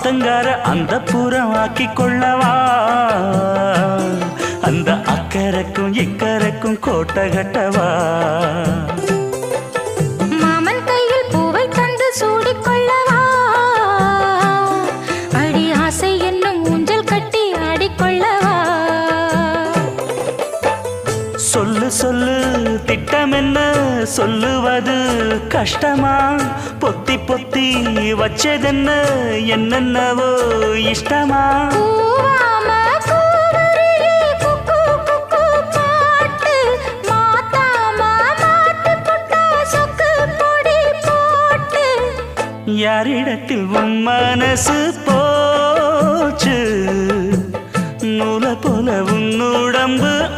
ஆத்தங்கார அந்த புறம் ஆக்கி கொள்ளவா அந்த அக்கறைக்கும் இக்கரைக்கும் கோட்டை கட்டவா? மாமன் கையில் பூவை தந்து சூடிக்கொள்ளவா? அடி ஆசை என்னும் ஊஞ்சல் கட்டி ஆடிக்கொள்ளவா? சொல்லு சொல்லு திட்டம் என்ன சொல்லுவது கஷ்டமா? பொத்தி பொத்தி வச்சதென்ன என்னென்னவோ இஷ்டமா? யாரிடத்தில் உன் மனசு போச்சு? நூலை போல உன் உடம்பு